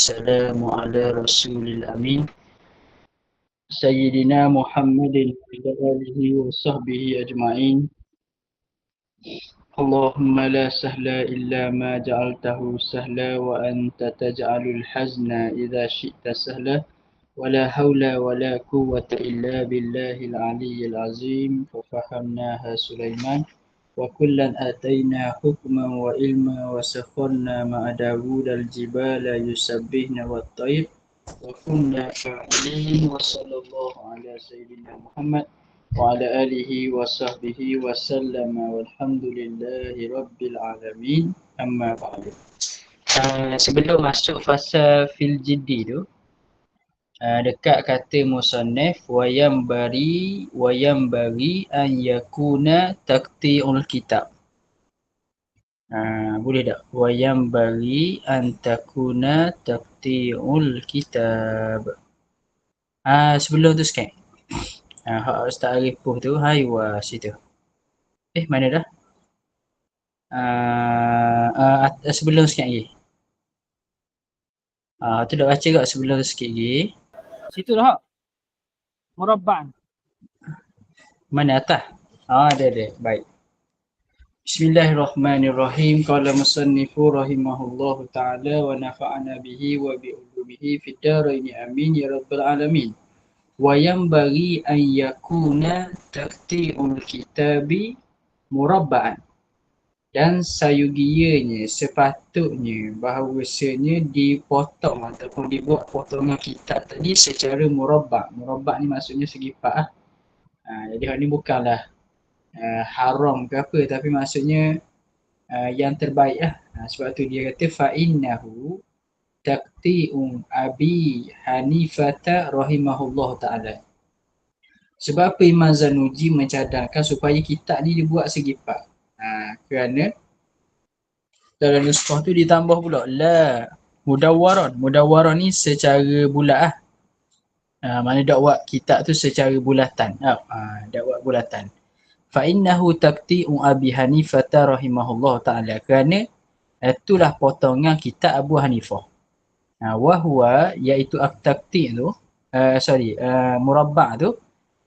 والسلام على رسول الأمين سيدنا محمد وعلى آله وصحبه أجمعين اللهم لا سهل إلا ما جعلته سهلا وأنت تجعل الحزن إذا شئت سهلا ولا حول ولا قوة إلا بالله العلي العظيم ففهمناها سليمان وكلا آتينا حكما وعلما وسخرنا مع داود الجبال يسبحن والطير. وكنا فاعلين وصلى الله على سيدنا محمد وعلى آله وصحبه وسلم والحمد لله رب العالمين. أما بعد. uh, sebelum masuk fasa fil jiddi tu uh, dekat kata musannif wayam bari wayam bari an yakuna takti'ul kitab. Uh, boleh tak? Wayam bari an takuna takti'ul kitab. Uh, sebelum tu sikit. Uh, hak Ustaz Arif tu haywa situ eh mana dah? Uh, uh, sebelum sikit lagi. Uh, tu dah baca kat sebelum sikit lagi Situ dah. Murabba'an. Mana atas? Ah ada ada. Baik. Bismillahirrahmanirrahim. Qala musannifu rahimahullahu taala wa nafa'ana bihi wa bi ulumihi fid dharain amin ya rabbal alamin. Wa yanbaghi an yakuna taqti'ul kitabi murabba'an. Dan sayugianya sepatutnya bahawasanya dipotong ataupun dibuat potongan kitab tadi secara murabbak. Murabbak ni maksudnya segi empat lah. Ha, jadi hal ni bukanlah uh, haram ke apa tapi maksudnya uh, yang terbaik lah. Ha, sebab tu dia kata fa'innahu taqti'un abi hanifata rahimahullah ta'ala. Sebab apa Imam Zanuji mencadangkan supaya kitab ni dibuat segi empat. Ha, kerana dalam nuskah tu ditambah pula la mudawaron. Mudawaron ni secara bulat lah. Ha, mana dakwat kitab tu secara bulatan. Ha, ha, dakwat bulatan. Fa innahu taqti'u Abi Hanifah rahimahullah taala kerana itulah potongan kitab Abu Hanifah. Ha, wahwa iaitu at-taqti' tu uh, sorry uh, murabba' tu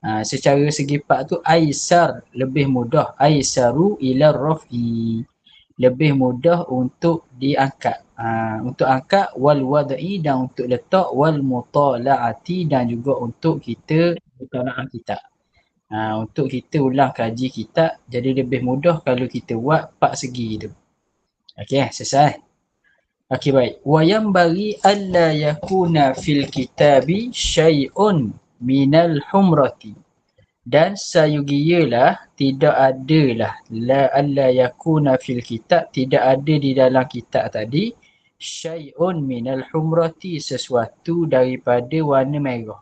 Ha, secara segi pak tu aisar lebih mudah. Aisaru ila rafi. Lebih mudah untuk diangkat. Ha, untuk angkat wal wad'i dan untuk letak wal mutala'ati dan juga untuk kita mutalaah kita ha, untuk kita ulang kaji kita jadi lebih mudah kalau kita buat pak segi tu. Okey selesai. Okey baik. Wa bagi alla yakuna fil kitabi syai'un minal humrati dan sayugiyalah tidak adalah la alla yakuna fil kitab tidak ada di dalam kitab tadi syai'un minal humrati sesuatu daripada warna merah.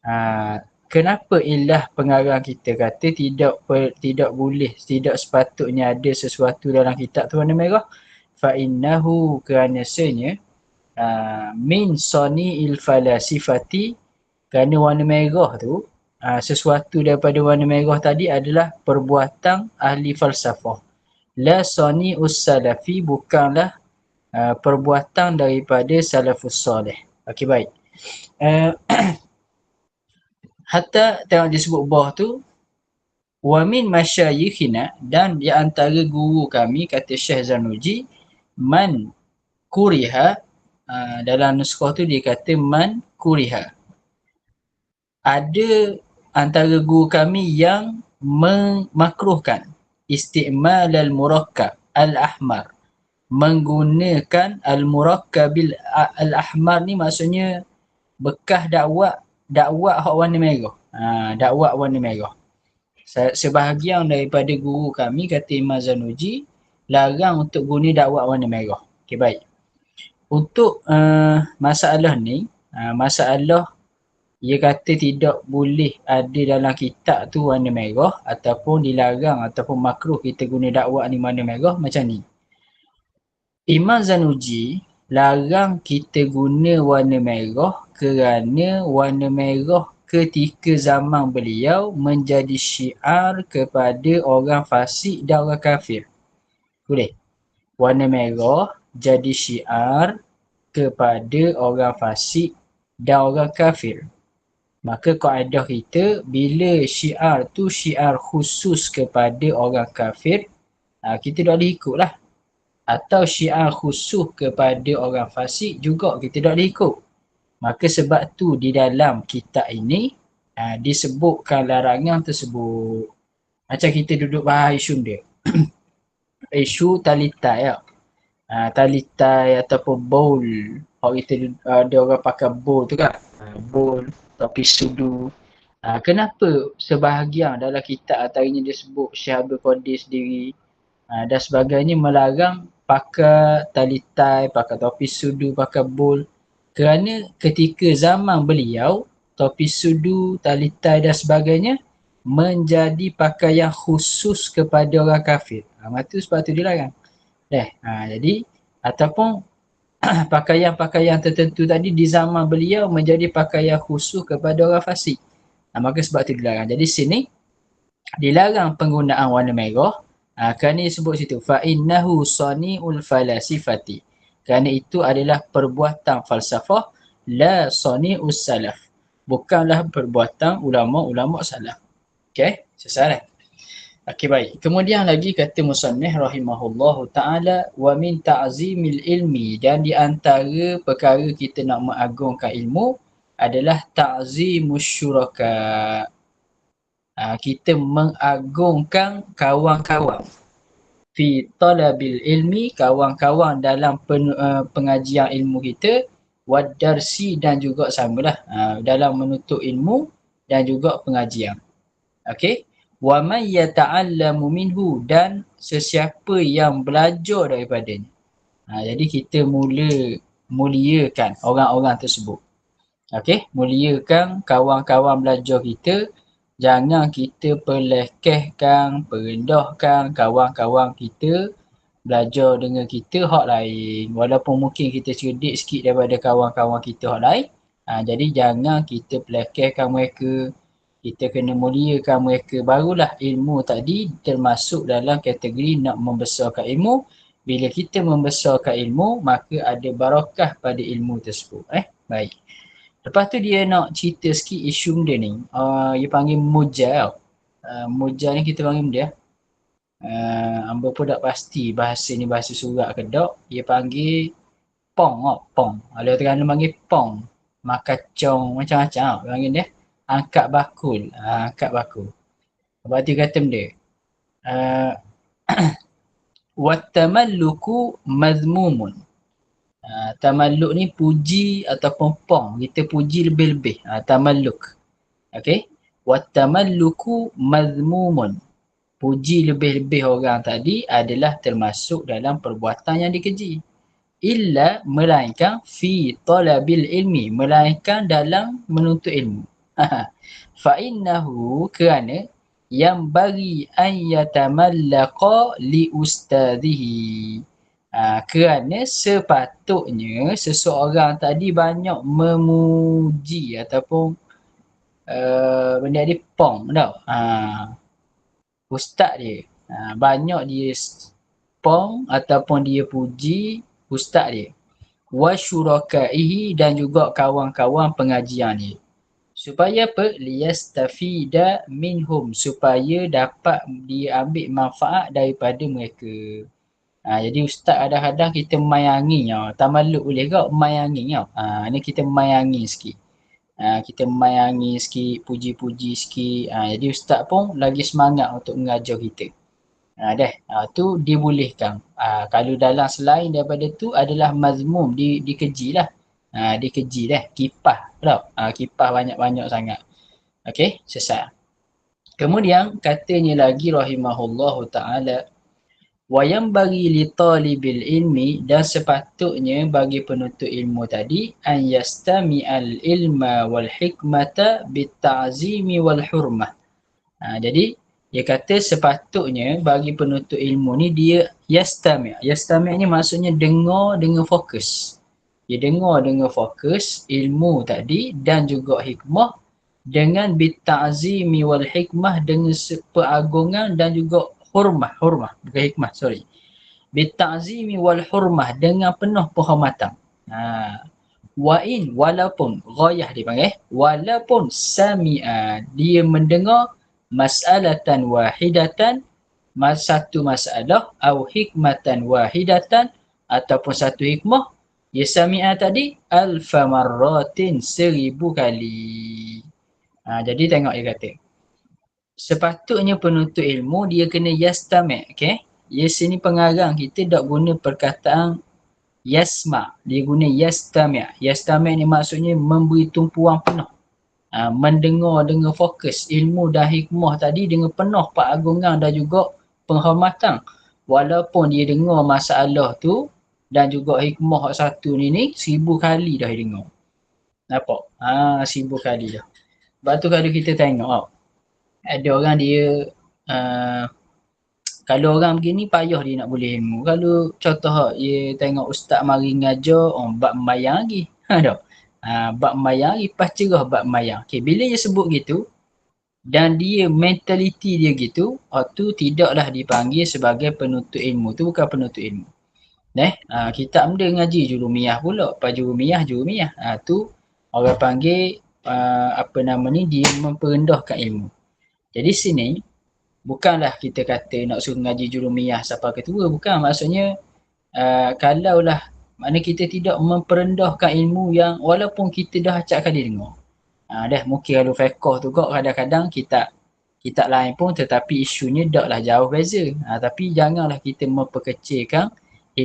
Ha, kenapa ilah pengarang kita kata tidak tidak boleh tidak sepatutnya ada sesuatu dalam kitab tu warna merah? Fa innahu kerana senya uh, min sani il falasifati kerana warna merah tu uh, sesuatu daripada warna merah tadi adalah perbuatan ahli falsafah. La sani us-salafi bukanlah uh, perbuatan daripada salafus soleh. Okey baik. Uh, hatta tengok disebut bawah tu wa min masyayikhina dan di antara guru kami kata Syekh Zanuji man kuriha uh, dalam nuskah tu dia kata man kuriha ada antara guru kami yang memakruhkan istimal al-murakkab al-ahmar menggunakan al-murakkabil al-ahmar ni maksudnya bekas dakwat dakwat hak warna merah. Ha, dakwat warna merah. Sebahagian daripada guru kami kata Imam Zanuji larang untuk guna dakwat warna merah. Okey baik. Untuk uh, masalah ni, uh, masalah ia kata tidak boleh ada dalam kitab tu warna merah ataupun dilarang ataupun makruh kita guna dakwah ni warna merah macam ni. Imam Zanuji larang kita guna warna merah kerana warna merah ketika zaman beliau menjadi syiar kepada orang fasik dan orang kafir. Boleh? Warna merah jadi syiar kepada orang fasik dan orang kafir. Maka kaedah kita bila syiar tu syiar khusus kepada orang kafir, ha, kita dah boleh ikut lah. Atau syiar khusus kepada orang fasik juga kita dah boleh ikut. Maka sebab tu di dalam kitab ini ha, disebutkan larangan tersebut. Macam kita duduk bahas isu dia. isu talitai ya. Ha, talitai ataupun bowl. Kalau kita ada orang pakai bowl tu kan. Ha, bowl tapi sudu. Ha, kenapa sebahagian dalam kitab antaranya dia sebut Syekh Abdul Qadir sendiri ha, dan sebagainya melarang pakai talitai, pakai topi sudu, pakai bol. Kerana ketika zaman beliau, topi sudu, talitai dan sebagainya menjadi pakaian khusus kepada orang kafir. Ha, maka sebab tu dilarang. Eh, ha, jadi ataupun pakaian-pakaian tertentu tadi di zaman beliau menjadi pakaian khusus kepada orang fasik. Nah, maka sebab itu dilarang. Jadi sini dilarang penggunaan warna merah ha, kerana disebut situ fa innahu sani'ul falasifati. Kerana itu adalah perbuatan falsafah la sani'us salaf. Bukanlah perbuatan ulama-ulama salaf. Okey, sesalah. Okey baik. Kemudian lagi kata musannif rahimahullahu taala wa min ta'zimil ilmi dan di antara perkara kita nak mengagungkan ilmu adalah ta'zimus syuraka. Ha, kita mengagungkan kawan-kawan fi talabil ilmi kawan-kawan dalam pen, uh, pengajian ilmu kita wadarsi dan juga samalah uh, dalam menuntut ilmu dan juga pengajian. Okey wa man yata'allamu minhu dan sesiapa yang belajar daripadanya. Ha, jadi kita mula muliakan orang-orang tersebut. Okey, muliakan kawan-kawan belajar kita. Jangan kita pelekehkan, perendahkan kawan-kawan kita belajar dengan kita hak lain. Walaupun mungkin kita cerdik sikit daripada kawan-kawan kita hak lain. Ha, jadi jangan kita pelekehkan mereka, kita kena muliakan mereka. Barulah ilmu tadi termasuk dalam kategori nak membesarkan ilmu. Bila kita membesarkan ilmu maka ada barakah pada ilmu tersebut. Eh baik. Lepas tu dia nak cerita sikit isu dia ni. Uh, dia panggil mujal. Uh, mujal ni kita panggil dia uh, amba pun tak pasti bahasa ni bahasa surat ke tak. Dia panggil pong oh, pong. Ada orang panggil pong. Makacong macam-macam. Panggil dia angkat bakul. Ha, angkat bakul. Lepas tu kata benda. Uh, Watamalluku mazmumun. Uh, tamalluk ni puji ataupun pong. Kita puji lebih-lebih. Uh, tamalluk. Okay. Watamalluku mazmumun. Puji lebih-lebih orang tadi adalah termasuk dalam perbuatan yang dikeji. Illa melainkan fi talabil ilmi. Melainkan dalam menuntut ilmu. fa innahu kerana yang bagi an yatamallaqa li ustadhihi ha, kerana sepatutnya seseorang tadi banyak memuji ataupun uh, benda dia pong tau. Ha, ustaz dia. Ha, banyak dia pong ataupun dia puji ustaz dia. Wa syurakaihi dan juga kawan-kawan pengajian dia supaya apa liyastafida minhum supaya dapat diambil manfaat daripada mereka. Ha, jadi ustaz ada kadang kita mayangi ya tamaluk boleh ke? Mayangi ya ha, ni kita mayangi sikit. Ha, kita mayangi sikit puji-puji sikit. Ha, jadi ustaz pun lagi semangat untuk mengajar kita. Ha, dah ha, tu dibolehkan. Ha, kalau dalam selain daripada tu adalah mazmum. Di, dikeji lah Ha, dia keji dah. Kipah tau. Ha, kipah banyak-banyak sangat. Okey, sesat. Kemudian katanya lagi rahimahullah ta'ala wa yang bagi li talibil ilmi dan sepatutnya bagi penuntut ilmu tadi an yastami al ilma wal hikmata bit ta'zimi wal hurmah. Ha, jadi dia kata sepatutnya bagi penuntut ilmu ni dia yastami. Yastami ni maksudnya dengar dengan fokus dia dengar dengan fokus ilmu tadi dan juga hikmah dengan bita'zimi wal hikmah dengan peragungan dan juga hormah hormah bukan hikmah sorry bita'zimi wal hormah dengan penuh penghormatan Ha. Wa in walaupun ghayah dipanggil walaupun sami'a dia mendengar mas'alatan wahidatan satu masalah atau hikmatan wahidatan ataupun satu hikmah ya sami'a tadi alfa marratin seribu kali. Ha, jadi tengok dia kata. Sepatutnya penuntut ilmu dia kena yastami' okay? Yes ni pengarang kita tak guna perkataan yasma. Dia guna yastami'. Yastami' ni maksudnya memberi tumpuan penuh. Ha, mendengar dengan fokus ilmu dan hikmah tadi dengan penuh pak agungan dan juga penghormatan. Walaupun dia dengar masalah tu dan juga hikmah satu ni ni seribu kali dah dengar. Nampak? Ha, seribu kali dah. Sebab tu kalau kita tengok ada orang dia uh, kalau orang begini payah dia nak boleh ilmu. Kalau contoh dia tengok ustaz mari ngajar, oh bab mayang lagi. Ha dah. Ha, bab mayang lagi, pas cerah bab mayang. Okay, bila dia sebut gitu, dan dia mentaliti dia gitu, oh, tu tidaklah dipanggil sebagai penuntut ilmu. Tu bukan penuntut ilmu. Eh, ha, kita ambil ngaji jurumiyah pula. Pas jurumiyah, jurumiyah. Ha, tu orang panggil uh, apa nama ni, dia memperendahkan ilmu. Jadi sini, bukanlah kita kata nak suruh ngaji jurumiyah siapa ketua bukan. Maksudnya uh, kalaulah mana kita tidak memperendahkan ilmu yang walaupun kita dah acak kali dengar. Uh, dah mungkin kalau fiqh tu kok kadang-kadang kita kita lain pun tetapi isunya taklah jauh beza. Uh, tapi janganlah kita memperkecilkan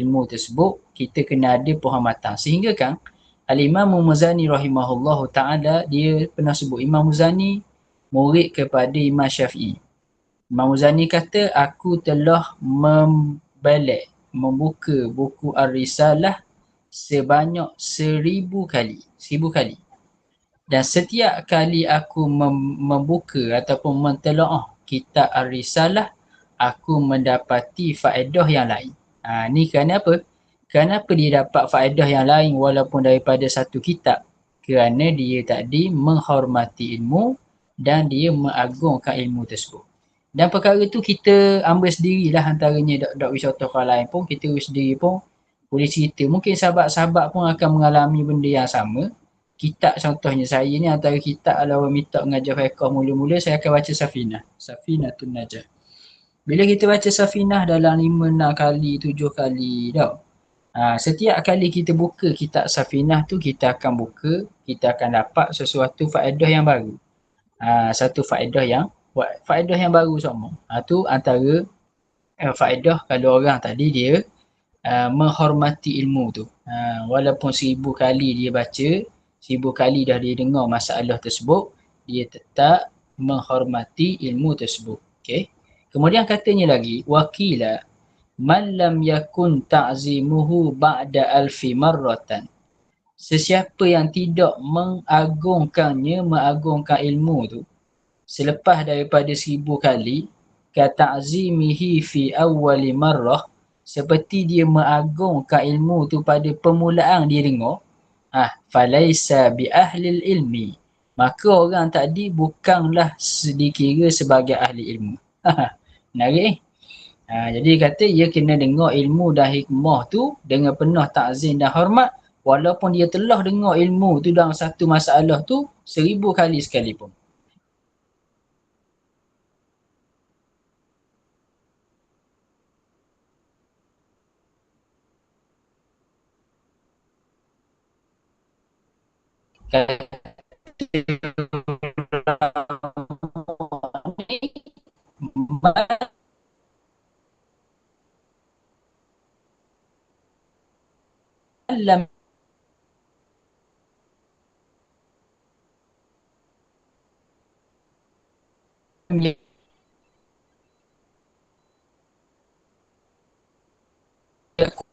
ilmu tersebut kita kena ada penghormatan sehingga kan Al-Imam Muzani rahimahullah ta'ala dia pernah sebut Imam Muzani murid kepada Imam Syafi'i Imam Muzani kata aku telah membalik membuka buku Ar-Risalah sebanyak seribu kali. Seribu kali. Dan setiap kali aku mem- membuka ataupun mentelaah kitab Ar-Risalah aku mendapati faedah yang lain. Ha, ni kerana apa? Kenapa dia dapat faedah yang lain walaupun daripada satu kitab? Kerana dia tadi menghormati ilmu dan dia mengagungkan ilmu tersebut. Dan perkara tu kita ambil sendirilah antaranya wisata orang lain pun kita sendiri pun boleh cerita. Mungkin sahabat-sahabat pun akan mengalami benda yang sama. Kitab contohnya saya ni antara kitab minta mengajar fiqh mula-mula saya akan baca Safinah. Safinah tu Najah. Bila kita baca Safinah dalam lima, enam kali, tujuh kali tau. Ha, setiap kali kita buka kitab Safinah tu kita akan buka, kita akan dapat sesuatu faedah yang baru. Ha, satu faedah yang faedah yang baru semua. Ha, tu antara uh, faedah kalau orang tadi dia uh, menghormati ilmu tu. Uh, walaupun seribu kali dia baca, seribu kali dah dia dengar masalah tersebut, dia tetap menghormati ilmu tersebut. Okay. Kemudian katanya lagi, wakila man lam yakun ta'zimuhu ba'da alfi marratan. Sesiapa yang tidak mengagungkannya, mengagungkan ilmu tu, selepas daripada seribu kali kata'zimihi fi awwali marrah seperti dia mengagungkan ilmu tu pada permulaan dia dengar ah falaisa bi ahli ilmi maka orang tadi bukanlah dikira sebagai ahli ilmu menarik eh ha, jadi kata dia kena dengar ilmu dan hikmah tu dengan penuh takzim dan hormat. Walaupun dia telah dengar ilmu tu dalam satu masalah tu seribu kali sekalipun lam yakun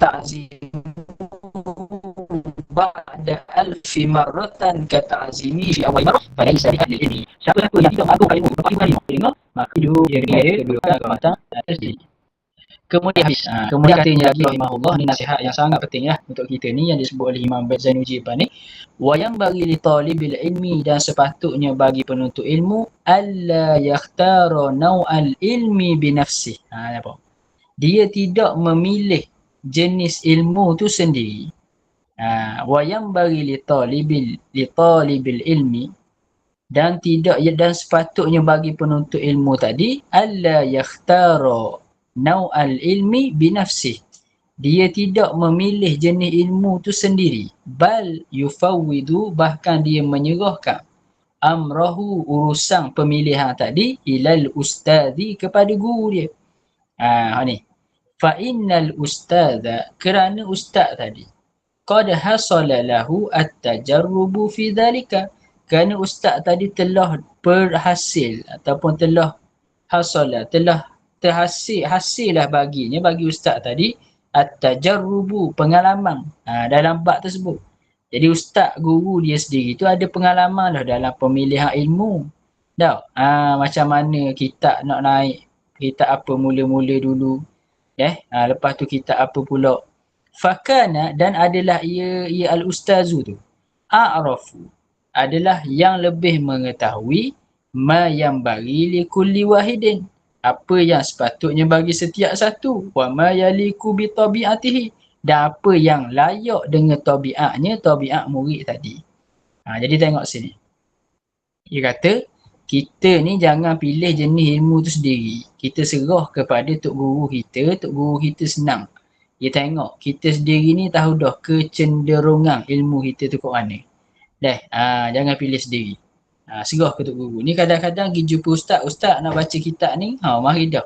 ta'zim ba'da alfi marratan ka ta'zimi fi awal marrah pada isari ahli ini siapa-siapa yang tidak mengaku ilmu berapa kali dengar maka dia dia kedua kedua mata Kemudian habis. Ha, kemudian katanya lagi rahimahullah ni nasihat yang sangat penting lah untuk kita ni yang disebut oleh Imam Zainuddin ni. Wa yang bagi li talibil ilmi dan sepatutnya bagi penuntut ilmu alla yakhtara naw'al ilmi bi nafsi. Ha apa? Dia tidak memilih jenis ilmu tu sendiri. Ha, wa yang bagi li talibil li talibil ilmi dan tidak dan sepatutnya bagi penuntut ilmu tadi alla yakhtara nau'al ilmi binafsih. Dia tidak memilih jenis ilmu tu sendiri. Bal yufawwidu bahkan dia menyerahkan amrahu urusan pemilihan tadi ilal ustadi kepada guru dia. Ha, ni. Fa innal ustadha kerana ustaz tadi qad hasala lahu at-tajarrubu fi dhalika kerana ustaz tadi telah berhasil ataupun telah hasala telah terhasil hasillah baginya bagi ustaz tadi at-tajarrubu pengalaman ha, dalam bab tersebut. Jadi ustaz guru dia sendiri tu ada pengalaman lah dalam pemilihan ilmu. Dah, ha, macam mana kita nak naik, kita apa mula-mula dulu. Eh, ha, lepas tu kita apa pula. Fakana dan adalah ia, ia al-ustazu tu. A'rafu. Adalah yang lebih mengetahui ma yang bagi li kulli wahidin. Apa yang sepatutnya bagi setiap satu. Wa ma yaliku bi tabiatihi. Dan apa yang layak dengan tabiatnya tabiat murid tadi. Ha, jadi tengok sini. Dia kata kita ni jangan pilih jenis ilmu tu sendiri kita serah kepada tok guru kita tok guru kita senang dia tengok kita sendiri ni tahu dah kecenderungan ilmu kita tu kat mana dah ha, jangan pilih sendiri Ha, serah ke tok guru. Ni kadang-kadang pergi jumpa ustaz, ustaz nak baca kitab ni, ha mari dah.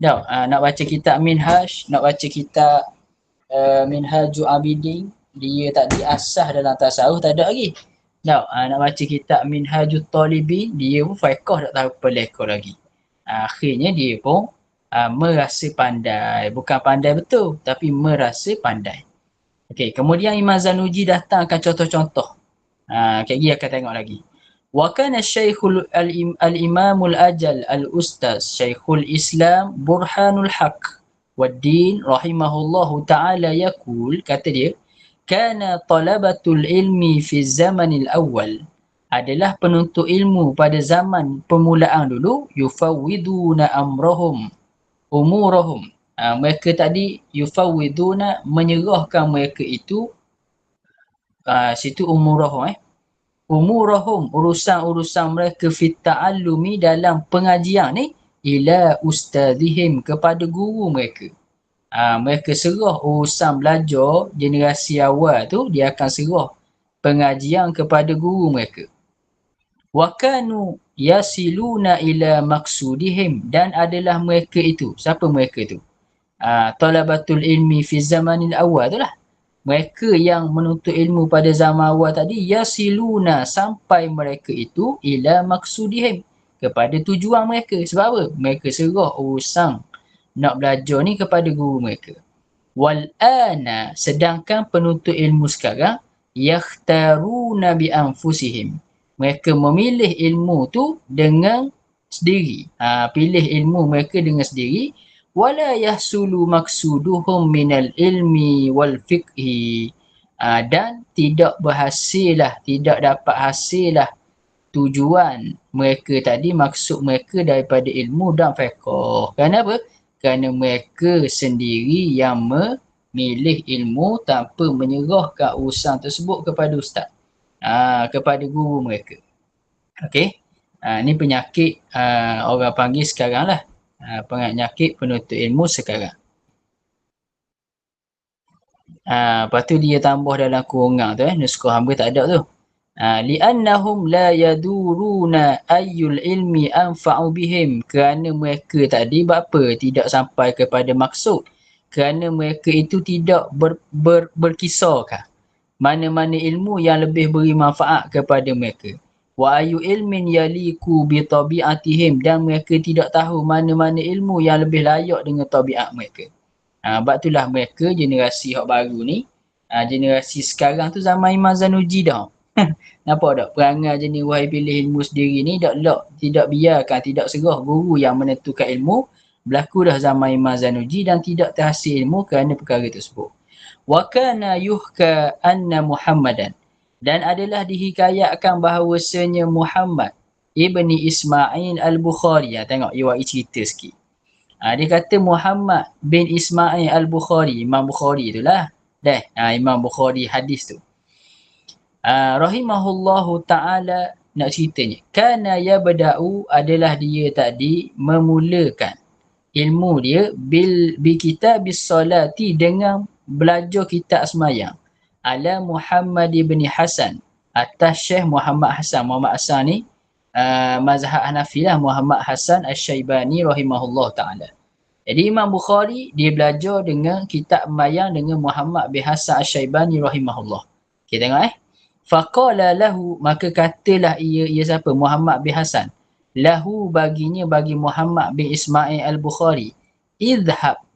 Dah, ha, nak baca kitab Minhaj, nak baca kitab uh, Minhaju Abidin, dia tak diasah dalam tasawuf tak ada lagi tak uh, ah, nak baca kitab Minhajul Talibin, dia pun faikah tak tahu apa lagi. Uh, akhirnya dia pun uh, merasa pandai. Bukan pandai betul, tapi merasa pandai. Okey, kemudian Imam Zanuji datang akan contoh-contoh. Ah, uh, akan tengok lagi. Wa kana Syaikhul Al Imamul ajal al-Ustaz Syaikhul Islam Burhanul Haq wa Din rahimahullahu taala yaqul kata dia, kana talabatul ilmi fi zamanil awal adalah penuntut ilmu pada zaman permulaan dulu yufawiduna amrahum umurahum. Ha, mereka tadi yufawiduna menyerahkan mereka itu ha, situ umurahum eh. Umurahum urusan-urusan mereka fi ta'allumi dalam pengajian ni ila ustazihim kepada guru mereka. Ha, mereka serah urusan belajar generasi awal tu dia akan serah pengajian kepada guru mereka. Wa kanu yasiluna ila maksudihim dan adalah mereka itu. Siapa mereka itu? Ha, talabatul ilmi fi zamanil awal tu lah mereka yang menuntut ilmu pada zaman awal tadi yasiluna sampai mereka itu ila maksudihim kepada tujuan mereka sebab apa mereka serah urusan nak belajar ni kepada guru mereka. Wal ana sedangkan penuntut ilmu sekarang yakhtaruna bi anfusihim. Mereka memilih ilmu tu dengan sendiri. Ha, pilih ilmu mereka dengan sendiri. Wala yahsulu maksuduhum minal ilmi wal fiqhi. Uh, dan tidak berhasillah tidak dapat hasillah tujuan mereka tadi maksud mereka daripada ilmu dan fiqh. Kenapa kerana mereka sendiri yang memilih ilmu tanpa menyerahkan urusan tersebut kepada ustaz. Uh, kepada guru mereka. Okey? Uh, ni penyakit uh, orang panggil sekarang lah. Penyakit penuntut ilmu sekarang. Uh, lepas tu dia tambah dalam kurungan tu eh, nuskah hamba tak ada tu. Uh, li'annahum la yaduruna ayyul ilmi anfa'u bihim. Kerana mereka tadi apa tidak sampai kepada maksud. Kerana mereka itu tidak ber, ber, berkisarkah? Mana-mana ilmu yang lebih beri manfaat kepada mereka. Wa ayu ilmin yaliku bi tabiatihim. Dan mereka tidak tahu mana-mana ilmu yang lebih layak dengan tabiat mereka. Ha, sebab itulah mereka generasi hak baru ni, ha, generasi sekarang tu zaman Imam Zanuji dah. Nampak tak? Perangai jenis wahai pilih ilmu sendiri ni tak lak, tidak biarkan, tidak serah guru yang menentukan ilmu Berlaku dah zaman Imam Zanuji dan tidak terhasil ilmu kerana perkara tersebut. Wa kana yuhka anna Muhammadan dan adalah dihikayatkan bahawasanya Muhammad ibni Ismail al-Bukhari. Ha, tengok, Iwai cerita sikit. Ha, dia kata Muhammad bin Ismail al-Bukhari, Imam Bukhari itulah. Dah, ha, Imam Bukhari hadis tu. Ha, rahimahullahu ta'ala nak ceritanya. Kana yabda'u adalah dia tadi memulakan ilmu dia bil bi kitab salati dengan belajar kitab semayang. Ala Muhammad ibn Hasan atas Syekh Muhammad Hasan. Muhammad Hasan ni uh, mazhab Hanafi lah. Muhammad Hasan Asy-Syaibani rahimahullah taala. Jadi Imam Bukhari dia belajar dengan kitab semayang dengan Muhammad bin Hasan Asy-Syaibani rahimahullah. Kita tengok eh faqala lahu maka katalah ia ia siapa? Muhammad bin Hasan lahu baginya bagi Muhammad bin Ismail al-Bukhari idhab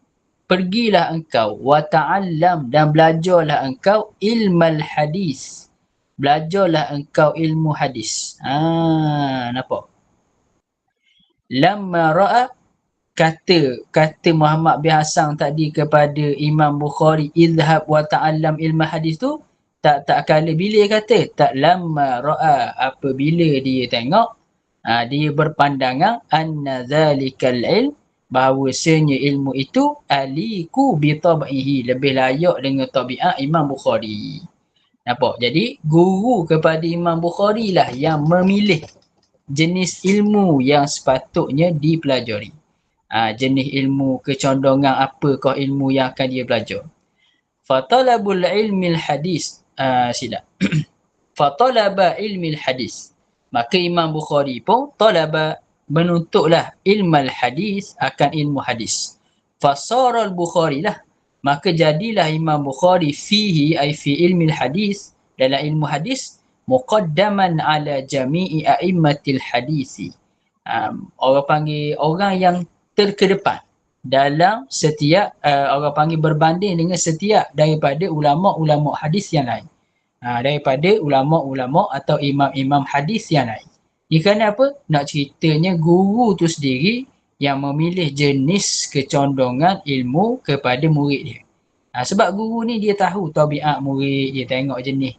pergilah engkau wa ta'allam dan belajarlah engkau ilmal hadis. Belajarlah engkau ilmu hadis. Ha nampak? Lamma ra'a kata kata Muhammad bin Hasan tadi kepada Imam Bukhari idhab wa ta'allam ilmu hadis tu tak tak kala bila kata tak lamma ra'a apabila dia tengok ha, dia berpandangan anna zalikal ilm bahawasanya ilmu itu aliku bi tabihi lebih layak dengan tabiat Imam Bukhari. Nampak? Jadi guru kepada Imam Bukhari lah yang memilih jenis ilmu yang sepatutnya dipelajari. Ha, jenis ilmu kecondongan apakah ilmu yang akan dia belajar. Fatalabul ilmi hadis. Uh, silap. Fatalaba ilmi hadis. Maka Imam Bukhari pun talaba menuntutlah ilmu hadis akan ilmu hadis. Fasara al-Bukhari lah. Maka jadilah Imam Bukhari fihi ay fi ilmi hadis dalam ilmu hadis muqaddaman ala jami'i a'immatil hadisi. Um, orang panggil orang yang terkedepan dalam setiap uh, orang panggil berbanding dengan setiap daripada ulama-ulama hadis yang lain ha, daripada ulama-ulama atau imam-imam hadis yang lain. Ia kerana apa? Nak ceritanya guru tu sendiri yang memilih jenis kecondongan ilmu kepada murid dia. Ha, sebab guru ni dia tahu tabiat murid, dia tengok jenis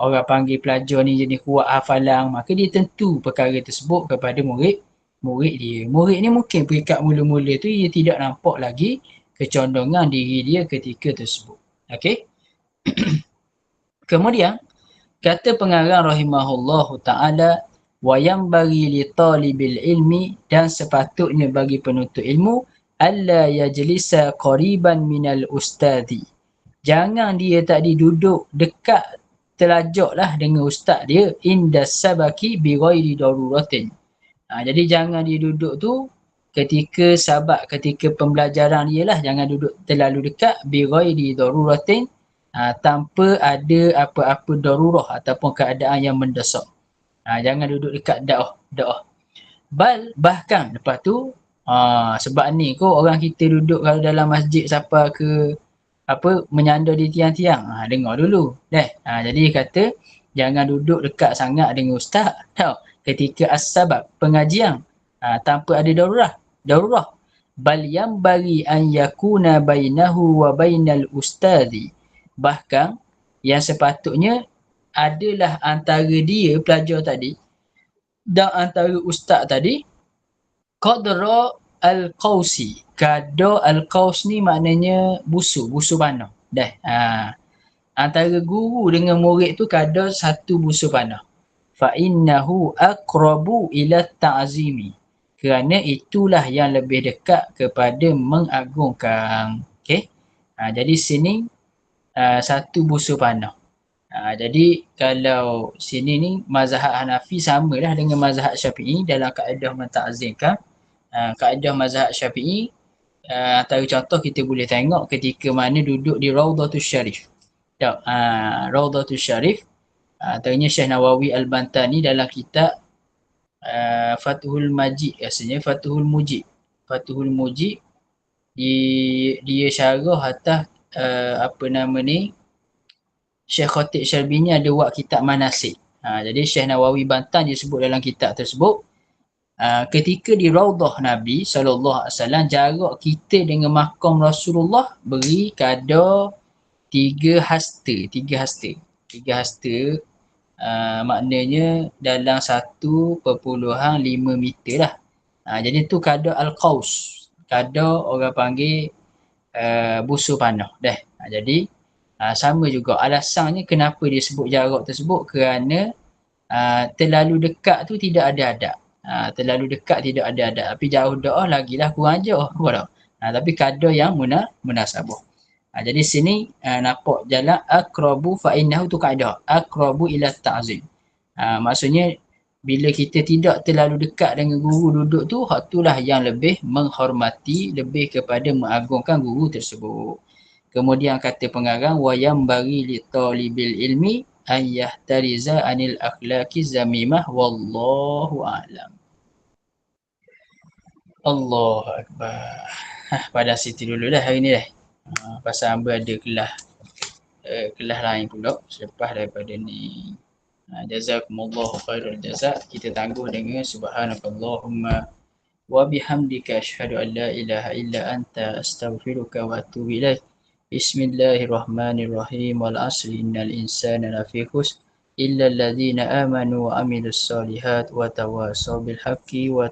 orang panggil pelajar ni jenis kuat hafalan, maka dia tentu perkara tersebut kepada murid murid dia. Murid ni mungkin perikat mula-mula tu dia tidak nampak lagi kecondongan diri dia ketika tersebut. Okey? Kemudian kata pengarang rahimahullahu taala wa yang bagi li talibil ilmi dan sepatutnya bagi penuntut ilmu alla yajlisa qariban minal ustadi. Jangan dia tadi duduk dekat telajaklah dengan ustaz dia inda sabaki bi ghairi daruratin. Ha, jadi jangan dia duduk tu ketika sabak ketika pembelajaran dia lah jangan duduk terlalu dekat bi ghairi daruratin ha, tanpa ada apa-apa darurah ataupun keadaan yang mendesak. Ha, jangan duduk dekat dakwah, dakwah. Bal bahkan lepas tu ha, sebab ni kok orang kita duduk kalau dalam masjid siapa ke apa menyandar di tiang-tiang. Ha, dengar dulu. Deh. Ha, jadi kata jangan duduk dekat sangat dengan ustaz. Tau. Ketika as-sabab pengajian ha, tanpa ada darurah. Darurah. Bal yang bagi an yakuna bainahu wa bainal ustazi bahkan yang sepatutnya adalah antara dia pelajar tadi dan antara ustaz tadi qadra al-qausi kado al-qaus ni maknanya busu busu panah dah ha. antara guru dengan murid tu kado satu busu panah fa innahu aqrabu ila ta'zimi kerana itulah yang lebih dekat kepada mengagungkan okey ha, jadi sini uh, satu busur panah. Uh, jadi kalau sini ni mazhab Hanafi sama lah dengan mazhab Syafi'i dalam kaedah mentazimkan. Uh, kaedah mazhab Syafi'i uh, antara contoh kita boleh tengok ketika mana duduk di Raudatul Syarif. Tak, uh, Raudatul Syarif antaranya Syekh Nawawi Al-Bantani dalam kitab uh, Fatuhul Majid rasanya Fatuhul Mujib. Fatuhul Mujib di dia syarah atas uh, apa nama ni Syekh Khatib Syarbini ada buat kitab manasik. Ha, jadi Syekh Nawawi Bantan dia sebut dalam kitab tersebut uh, ketika di Raudah Nabi SAW jarak kita dengan makam Rasulullah beri kadar tiga hasta, tiga hasta. Tiga hasta uh, maknanya dalam 1.5 meter lah. Uh, jadi tu kadar Al-Qaus. Kadar orang panggil uh, busur panah. Dah. Uh, jadi uh, sama juga alasannya kenapa dia sebut jarak tersebut kerana uh, terlalu dekat tu tidak ada adab. Ha, terlalu dekat tidak ada adab. Tapi jauh doa lagilah kurang ajar. Ha, tapi kadar yang muna, munasabah. Ha, jadi sini uh, nampak jalan akrabu fa innahu tu kaedah. Akrabu ila ta'zim. Ha, maksudnya bila kita tidak terlalu dekat dengan guru duduk tu, hak itulah yang lebih menghormati, lebih kepada mengagungkan guru tersebut. Kemudian kata pengarang wa yang bagi li talibil ilmi ayah tariza anil akhlaki zamimah wallahu a'lam. Allah Akbar. Hah, pada situ dulu dah hari ni dah. Ha, pasal hamba ada kelas uh, kelas lain pula selepas daripada ni. Ha, jazakumullahu khairul jazak. Kita tangguh dengan subhanakallahumma wa bihamdika asyhadu an la ilaha illa anta astaghfiruka wa atubu ilaik. Bismillahirrahmanirrahim. Wal asri innal insana lafi khusr illa alladhina amanu wa amilus solihat wa tawasaw bil haqqi wa